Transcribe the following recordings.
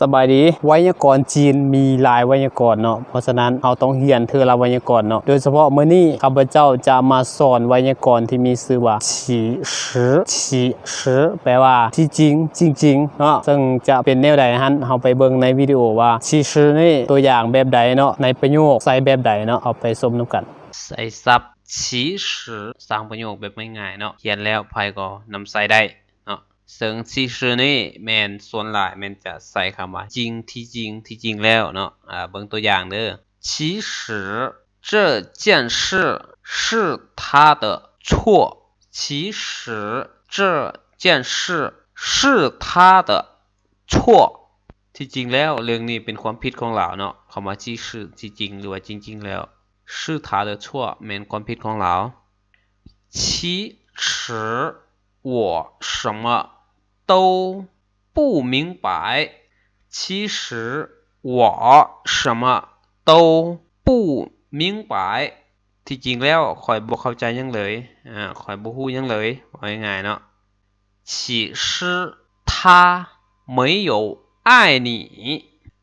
สบายดีไวยากรณ์จีนมีหลายไวยากรณ์เนาะเพราะฉะนั้นเอาต้องเรียนเธอละไวยากรณ์เนาะโดยเฉพาะเมื่อนี้ข้าพเจ้าจะมาสอนไวยากรณ์ที่มีชื่อว่าฉีสือฉีสือแปลว่าที่จริงจริงๆเนาะซึ่งจะเป็นแนวใดฮันเอาไปเบิ่งในวิดีโอว่าฉีสือนี่ตัวอย่างแบบใดเนาะในประโยคใส่แบบใดเนาะเอาไปชมนํกันใส่ซับฉีสือสร้างประโยคแบบง่ายๆเนาะเขียนแล้วไผก็นำใส่ได้ เนาะซึ่งฉี实นี่แม่นส่วนหลายแม่นจะใส่คำว่าจริงที่จริงที่จริงแล้วเนาะอ่าเบิ่งตัวอย่างเด้อ其实这件事是他的错其实这件事是他的错ที่จริงแล้วเรื่องนี้เป็นความผิดของเราเนาะคำว่าที่是ที่จริงหรือว่าจริง ๆ แล้ว是他的错แม่นความผิดของเรา其实我什么 都不明白其实我什么都不明白ที่จริงแล้วข่อยบ่เข้าใจหยังเลยอ่าข่อยบ่ฮู้หยังเลยว่าง่ายๆเนาะ其实他没有爱你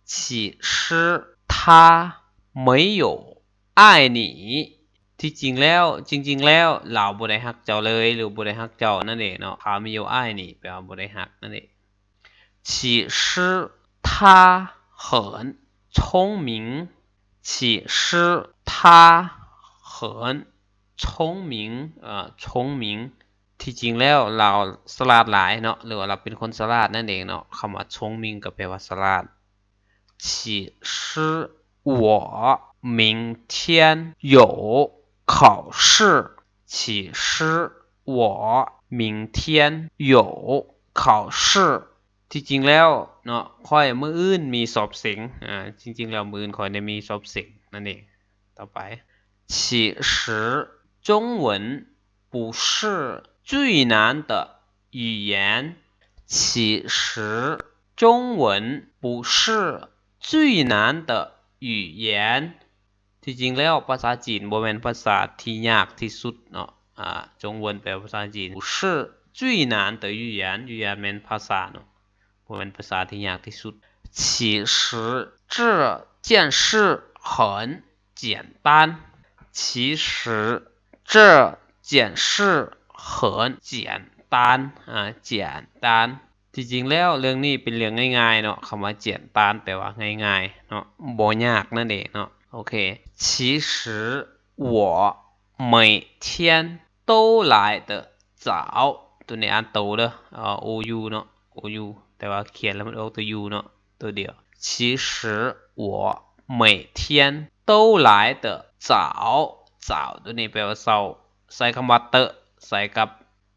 其实他没有爱你 ที่จริงแล้วจริง ๆ แล้วเราบ่ได้ฮักเจ้าเลยหรือบ่ได้ฮักเจ้านั่นเองเนาะเขาไม่有爱你แปลว่าบ่ได้ฮักนั่นเอง其实他很聪明其实他很聪明เอ่อ聪明ที่จริงแล้วเราสลาดหลายเนาะหรือว่าเราเป็นคนสลาดนั่นเองเนาะคำว่า聪明ก็แปลว่าสลาด其实我明天有 考试其实我明天有考试ที่จริงแล้วเนาะค่อยมื้ออื่นมีสอบเสียงอ่าจริง ๆ แล้วมื้ออื่นค่อยได้มีสอบเสียงนั่นเองต่อไป其实中文不是最难的语言其实中文不是最难的语言 ที่จริงแล้วภาษาจีนบ่แม่นภาษาที่ยากที่สุดเนาะอ่าจงเวนแปลว่าภาษาจีน不是最难的语言语言แม่นภาษาเนาะบ่แม่นภาษาที่ยากที่สุด其实这件事很简单其实这件事很简单อ่า简单ที่จริงแล้วเรื่องนี้เป็นเรื่องง่ายๆเนาะคำว่าเจียนตานแปลว่าง่ายๆเนาะบ่ยากนั่นเองเนาะ โอเค其实我每天都来的早ตัวนี้อ่านโตเด้อเอ่อ ou เนาะ ou แต่ว่าเขียนแล้วมันออกตัว u เนาะตัวเดียว其实我每天都来的早早ตัวนี้แปลว่าเช้าใส่คำว่าเตอะใส่กับ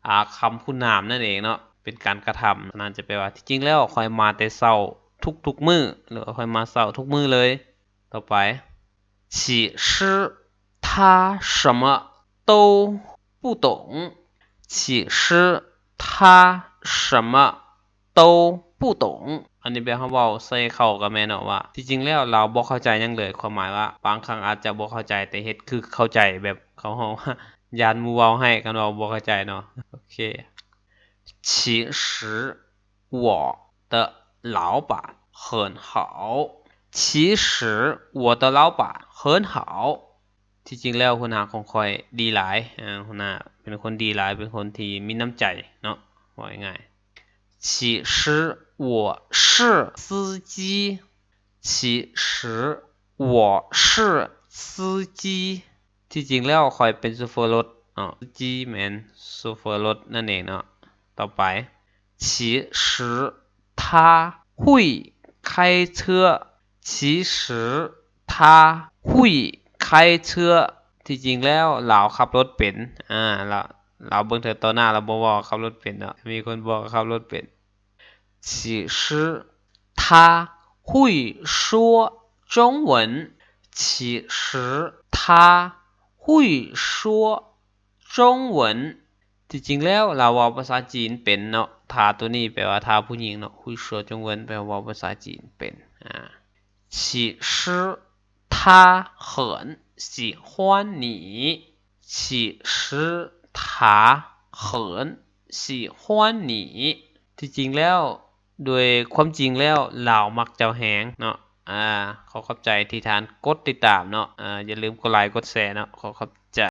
อ่าคำคุณนามนั่นเองเนาะเป็นการกระทำนั่นจะแปลว่าที่จริงแล้วคอยมาแต่เช้าทุกๆมื้อหรือว่าคอยมาเช้าทุกมื้อเลย ต่อไป 其实他什么都不懂其实他什么都不懂อันนี้แปลว่าเว้าใส่เข้ากับแม่เนาะว่า ที่จริงแล้วเราบ่เข้าใจหยังเลย ความหมายว่า บางครั้งอาจจะบ่เข้าใจแต่เฮ็ดคือเข้าใจแบบเขาเฮาว่า ยานหมู่เว้าให้กันว่าบ่เข้าใจเนาะโอเค其实我的老板很好 其实我的老板很好ที่จริงแล้วหัวหน้าของข้อยดีหลายอ่าหัวหน้าเป็นคนดีหลาย เป็นคนที่มีน้ำใจเนาะว่าง่ายๆ其实我是司机其实我是司机ที่จริงแล้วข้อยเป็นโชเฟอร์รถเนาะ司机แม่นโชเฟอร์รถนั่นเองเนาะต่อไป其实他会开车 其实他会开车ที่จริงแล้วเราขับรถเป็นอ่าเราเราเบิ่งเถอะต่อหน้าเราบ่บอกขับรถเป็นเนาะมีคนบอกขับรถเป็น其实他会说中文其实他会说中文ที่จริงแล้วเราเว้าภาษาจีนเป็นเนาะถ้าตัวนี้แปลว่าถ้าผู้หญิงเนาะ会说中文แปลว่าเว้าภาษาจีนเป็นอ่า 其实他很喜欢你其实他很喜欢你ที่จริงแล้ว ด้วยความจริงแล้วลาวมักเจ้าแหงเนาะ อ่า ขอขอบใจที่ทานกดติดตามเนาะ อ่า อย่าลืมกดไลค์กดแชร์เนาะ ขอขอบ